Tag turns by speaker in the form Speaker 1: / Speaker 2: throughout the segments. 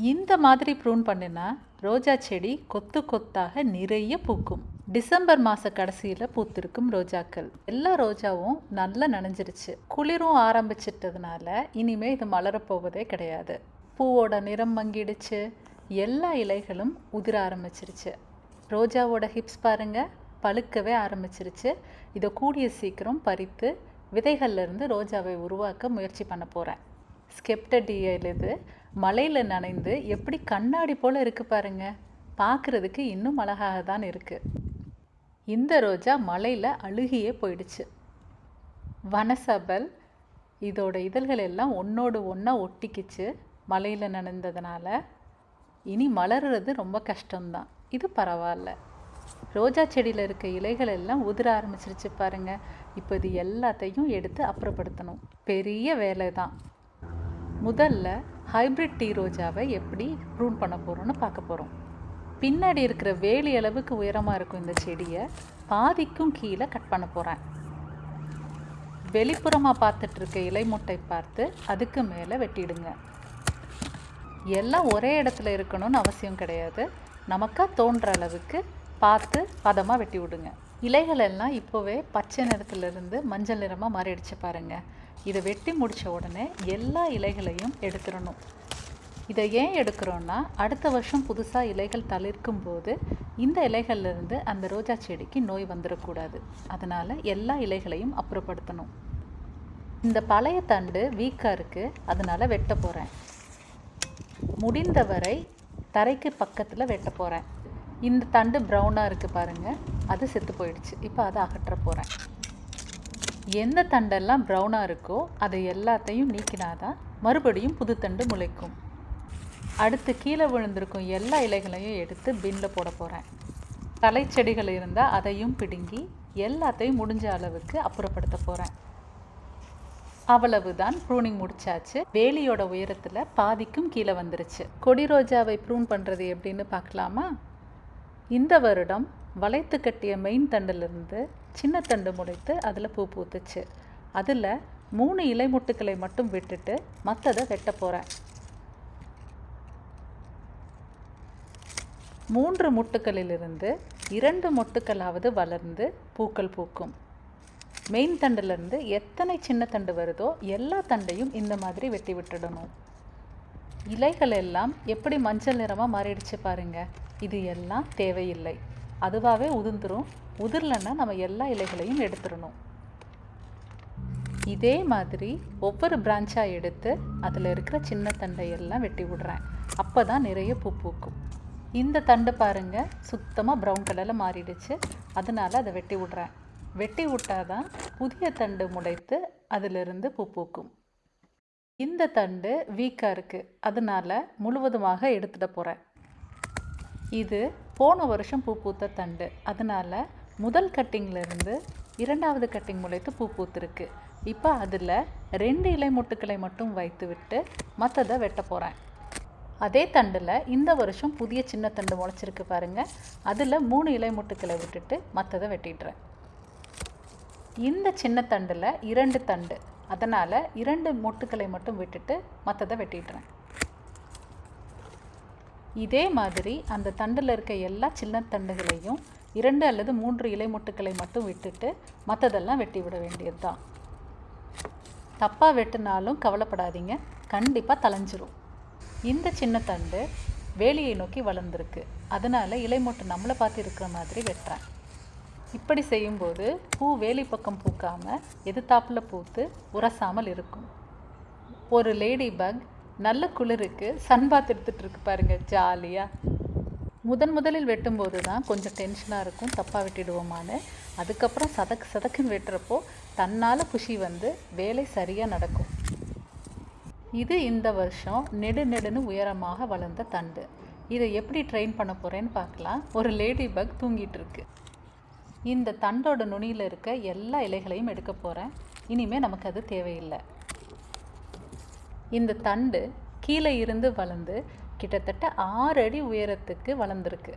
Speaker 1: இந்த மாதிரி ப்ரூன் பண்ணினா ரோஜா செடி கொத்து கொத்தாக நிறைய பூக்கும். டிசம்பர் மாத கடைசியில் பூத்திருக்கும் ரோஜாக்கள். எல்லா ரோஜாவும் நல்லா நனைஞ்சிருச்சு. குளிரும் ஆரம்பிச்சிட்டதுனால இனிமே இது மலரப்போவதே கிடையாது. பூவோட நிறம் மங்கிடுச்சு. எல்லா இலைகளும் உதிர ஆரம்பிச்சிருச்சு. ரோஜாவோட ஹிப்ஸ் பாருங்க பழுக்கவே ஆரம்பிச்சிருச்சு. இதை கூடிய சீக்கிரம் பறித்து விதைகள்லேருந்து ரோஜாவை உருவாக்க முயற்சி பண்ண போகிறேன் ஸ்கெப்டடியில் இது மலையில் நனைந்து எப்படி கண்ணாடி போல் இருக்கு பாருங்க. பார்க்குறதுக்கு இன்னும் அழகாக தான் இருக்குது இந்த ரோஜா மலையில் அழுகியே போயிடுச்சு. வனசபல் இதோட இதழ்கள் எல்லாம் ஒன்றோடு ஒன்றா ஒட்டிக்கிச்சு மலையில் நனைந்ததுனால. இனி மலர்றது ரொம்ப கஷ்டம்தான். இது பரவாயில்ல. ரோஜா செடியில் இருக்க இலைகள் எல்லாம் உதிர ஆரம்பிச்சிருச்சு பாருங்க. இப்போ இது எல்லாத்தையும் எடுத்து அப்புறப்படுத்தணும். பெரிய வேலை தான் முதல்ல ஹைப்ரிட் டீ ரோஜாவை எப்படி ப்ரூன் பண்ண போகிறோம்னு பார்க்க போகிறோம் பின்னாடி இருக்கிற வேலி அளவுக்கு உயரமாக இருக்கும் இந்த செடியை பாதிக்கும் கீழே கட் பண்ண போகிறேன் வெளிப்புறமாக பார்த்துட்டு இருக்க இலை முட்டை பார்த்து அதுக்கு மேலே வெட்டிடுங்க. எல்லாம் ஒரே இடத்துல இருக்கணும்னு அவசியம் கிடையாது. நமக்காக தோன்ற அளவுக்கு பார்த்து பதமாக வெட்டி விடுங்க. இலைகள் எல்லாம் இப்போவே பச்சை நிறத்துலேருந்து மஞ்சள் நிறமாக மாறிடுச்சு பாருங்கள் இதை வெட்டி முடித்த உடனே எல்லா இலைகளையும் எடுத்துடணும். இதை ஏன் எடுக்கிறோன்னா அடுத்த வருஷம் புதுசாக இலைகள் தளிர்க்கும் போது இந்த இலைகள்லேருந்து அந்த ரோஜா செடிக்கு நோய் வந்துடக்கூடாது. அதனால் எல்லா இலைகளையும் அப்புறப்படுத்தணும். இந்த பழைய தண்டு வீக்காக இருக்குது அதனால் வெட்ட போகிறேன் முடிந்தவரை தரைக்கு பக்கத்தில் வெட்ட போகிறேன் இந்த தண்டு ப்ரௌனாக இருக்குது பாருங்கள் அது செத்து போயிடுச்சு. இப்போ அதை அகற்ற போகிறேன் எந்த தண்டெல்லாம் ப்ரௌனாக இருக்கோ அதை எல்லாத்தையும் நீக்கினாதான் மறுபடியும் புது தண்டு முளைக்கும். அடுத்து கீழே விழுந்திருக்கும் எல்லா இலைகளையும் எடுத்து பின்னில் போட போகிறேன் தலை செடிகள் இருந்தால் அதையும் பிடுங்கி எல்லாத்தையும் முடிஞ்ச அளவுக்கு அப்புறப்படுத்த போகிறேன் அவ்வளவுதான் ப்ரூனிங் முடிச்சாச்சு. வேலியோட உயரத்தில் பாதிக்கும் கீழே வந்துருச்சு. கொடி ரோஜாவை ப்ரூன் பண்ணுறது எப்படின்னு பார்க்கலாமா? இந்த வருடம் வளைத்து கட்டிய மெயின் தண்டிலிருந்து சின்ன தண்டு முளைத்து அதில் பூ பூத்துச்சு. அதில் மூணு இலை முட்டுக்களை மட்டும் விட்டுட்டு மற்றதை வெட்ட போகிறேன் மூன்று முட்டுக்களிலிருந்து இரண்டு மொட்டுக்களாவது வளர்ந்து பூக்கள் பூக்கும். மெயின் தண்டிலிருந்து எத்தனை சின்ன தண்டு வருதோ எல்லா தண்டையும் இந்த மாதிரி வெட்டி விட்டுடணும். இலைகள் எல்லாம் எப்படி மஞ்சள் நிறமாக மாறிடுச்சு பாருங்க. இது எல்லாம் தேவையில்லை. அதுவாகவே உதிர்ந்துரும். உதிரலைன்னா நம்ம எல்லா இலைகளையும் எடுத்துடணும். இதே மாதிரி ஒவ்வொரு பிரான்ச்சாக எடுத்து அதில் இருக்கிற சின்ன தண்டையெல்லாம் வெட்டி விடுறேன். அப்போ தான் நிறைய பூ பூக்கும். இந்த தண்டு பாருங்க சுத்தமாக ப்ரௌன் கலரில் மாறிடுச்சு. அதனால அதை வெட்டி விடுறேன். வெட்டி விட்டாதான் புதிய தண்டு முளைத்து அதிலிருந்து பூ பூக்கும். இந்த தண்டு வீக்காக இருக்குது அதனால் முழுவதுமாக எடுத்துட போகிறேன் இது போன வருஷம் பூ பூத்த தண்டு. அதனால் முதல் கட்டிங்லேருந்து இரண்டாவது கட்டிங் முளைத்து பூ பூத்துருக்கு. இப்போ அதில் ரெண்டு இலை மொட்டுக்களை மட்டும் வைத்து விட்டு மற்றதை வெட்ட போகிறேன் அதே தண்டில் இந்த வருஷம் புதிய சின்ன தண்டு முளைச்சிருக்கு பாருங்கள் அதில் மூணு இலை மொட்டுக்களை விட்டுட்டு மற்றதை வெட்டிடுறேன். இந்த சின்ன தண்டில் இரண்டு தண்டு. அதனால் இரண்டு மொட்டுக்களை மட்டும் விட்டுட்டு மற்றதை வெட்டிடுறேன். இதே மாதிரி அந்த தண்டில் இருக்க எல்லா சின்ன தண்டுகளையும் இரண்டு அல்லது மூன்று இலை மொட்டுக்களை மட்டும் விட்டுட்டு மற்றதெல்லாம் வெட்டி விட வேண்டியது தான் தப்பாக வெட்டினாலும் கவலைப்படாதீங்க. கண்டிப்பாக தலைஞ்சிரும் இந்த சின்ன தண்டு வேலியை நோக்கி வளர்ந்துருக்கு. அதனால் இலை மொட்டு நம்மளை பார்த்து இருக்கிற மாதிரி வெட்டுறேன். இப்படி செய்யும்போது பூ வேலி பக்கம் பூக்காமல் எதிர்த்தாப்பில் பூத்து உரசாமல் இருக்கும். ஒரு லேடி பக் நல்ல குளிருக்கு சன் பாத் பாருங்கள் ஜாலியாக முதன் முதலில் வெட்டும்போது தான் கொஞ்சம் டென்ஷனாக இருக்கும். தப்பாக வெட்டிடுவோமான்னு. அதுக்கப்புறம் சதக்கு சதக்குன்னு வெட்டுறப்போ தன்னால் குஷி வந்து வேலை சரியாக நடக்கும். இது இந்த வருஷம் நெடு நெடுன்னு உயரமாக வளர்ந்த தண்டு. இதை எப்படி ட்ரெயின் பண்ண போகிறேன்னு பார்க்கலாம். ஒரு லேடி பக் தூங்கிட்டு இருக்கு. இந்த தண்டோட நுனியில் இருக்க எல்லா இலைகளையும் எடுக்க போகிறேன் இனிமேல் நமக்கு அது தேவையில்லை. இந்த தண்டு கீழே இருந்து வளர்ந்து கிட்டத்தட்ட ஆறு அடி உயரத்துக்கு வளர்ந்துருக்கு.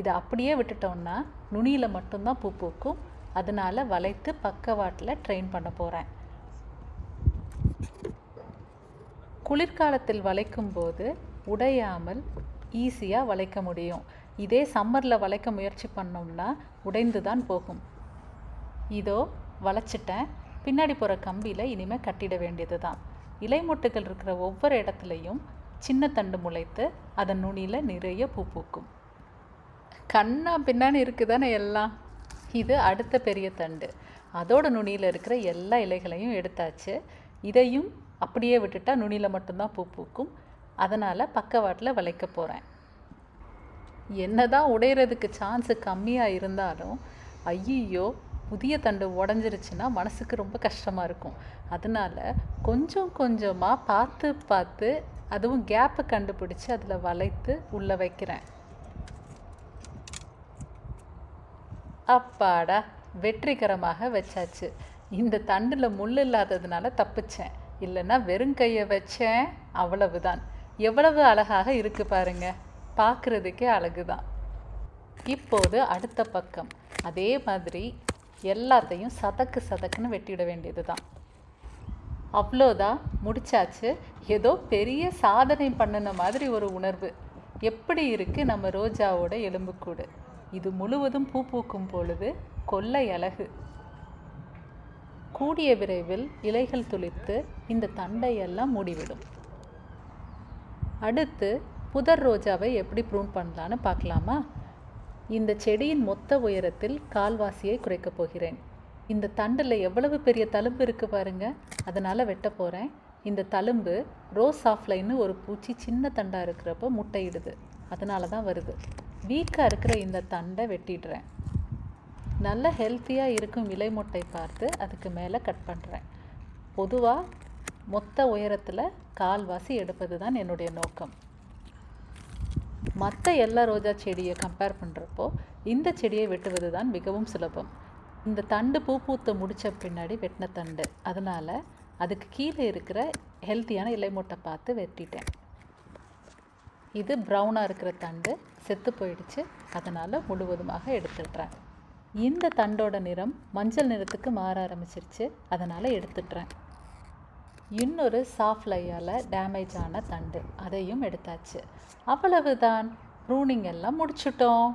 Speaker 1: இதை அப்படியே விட்டுட்டோம்னா நுனியில் மட்டும்தான் பூ பூக்கும். அதனால் வளைத்து பக்கவாட்டில் ட்ரெயின் பண்ண போகிறேன் குளிர்காலத்தில் வளைக்கும் போது உடையாமல் ஈஸியாக வளைக்க முடியும். இதே சம்மரில் வளைக்க முயற்சி பண்ணோம்னா உடைந்து தான் போகும். இதோ வளைச்சிட்டேன். பின்னாடி போகிற கம்பியில் இனிமேல் கட்டிட வேண்டியது தான் இலைமொட்டுகள் இருக்கிற ஒவ்வொரு இடத்துலையும் சின்ன தண்டு முளைத்து அதன் நுனியில் நிறைய பூ பூக்கும். கண்ணா பின்னான்னு இருக்குதானே எல்லாம்? இது அடுத்த பெரிய தண்டு. அதோட நுனியில் இருக்கிற எல்லா இலைகளையும் எடுத்தாச்சு. இதையும் அப்படியே விட்டுட்டா நுனியில் மட்டும்தான் பூ பூக்கும். அதனால் பக்கவாட்டில் விளைக்க போகிறேன் என்னதான் உடையிறதுக்கு சான்ஸு கம்மியாக இருந்தாலும் ஐயோ புதிய தண்டு உடஞ்சிருச்சுன்னா மனசுக்கு ரொம்ப கஷ்டமாக இருக்கும். அதனால கொஞ்சம் கொஞ்சமாக பார்த்து பார்த்து அதுவும் கேப்பை கண்டுபிடிச்சி அதில் வளைத்து உள்ளே வைக்கிறேன். அப்பாடா வெற்றிகரமாக வச்சாச்சு. இந்த தண்டில் முள் இல்லாததுனால தப்பிச்சேன். இல்லைன்னா வெறும் கையை வச்சேன். அவ்வளவுதான். எவ்வளவு அழகாக இருக்கு பாருங்க. பார்க்குறதுக்கே அழகு தான் இப்போது அடுத்த பக்கம். அதே மாதிரி எல்லாத்தையும் சதக்கு சதக்குன்னு வெட்டிட வேண்டியது தான் அவ்வளோதான் முடிச்சாச்சு. ஏதோ பெரிய சாதனை பண்ணின மாதிரி ஒரு உணர்வு. எப்படி இருக்குது நம்ம ரோஜாவோட எலும்புக்கூடு? இது முழுவதும் பூ பூக்கும் பொழுது கொள்ளை அழகு. கூடிய விரைவில் இலைகள் துளித்து இந்த தண்டையெல்லாம் மூடிவிடும். அடுத்து புதர் ரோஜாவை எப்படி ப்ரூன் பண்ணலான்னு பார்க்கலாமா? இந்த செடியின் மொத்த உயரத்தில் கால்வாசியை குறைக்கப் போகிறேன். இந்த தண்டில் எவ்வளவு பெரிய தழும்பு இருக்குது பாருங்க. அதனால் வெட்ட போகிறேன் இந்த தழும்பு ரோஸ் ஆஃப்லைன்னு ஒரு பூச்சி சின்ன தண்டாக இருக்கிறப்ப முட்டையிடுது. அதனால தான் வருது. வீக்காக இருக்கிற இந்த தண்டை வெட்டிடுறேன். நல்ல ஹெல்த்தியாக இருக்கும் இலை முட்டை பார்த்து அதுக்கு மேலே கட் பண்ணுறேன் பொதுவாக மொத்த உயரத்தில் கால்வாசி எடுப்பது தான் என்னுடைய நோக்கம். மற்ற எல்லா ரோஜா செடியை கம்பேர் பண்ணுறப்போ இந்த செடியை வெட்டுவது தான் மிகவும் சுலபம். இந்த தண்டு பூ பூத்து முடித்த பின்னாடி வெட்டின தண்டு. அதனால் அதுக்கு கீழே இருக்கிற ஹெல்த்தியான இலைமொட்டை பார்த்து வெட்டிட்டேன். இது ப்ரௌனாக இருக்கிற தண்டு செத்து போயிடுச்சு. அதனால் முழுவதுமாக எடுத்துடுறேன். இந்த தண்டோட நிறம் மஞ்சள் நிறத்துக்கு மாற ஆரம்பிச்சிருச்சு. அதனால் எடுத்துடுறேன். இன்னொரு சாஃப்லையால் டேமேஜ் ஆன தண்டு. அதையும் எடுத்தாச்சு. அவ்வளவுதான். ப்ரூனிங் எல்லாம் முடிச்சுட்டோம்.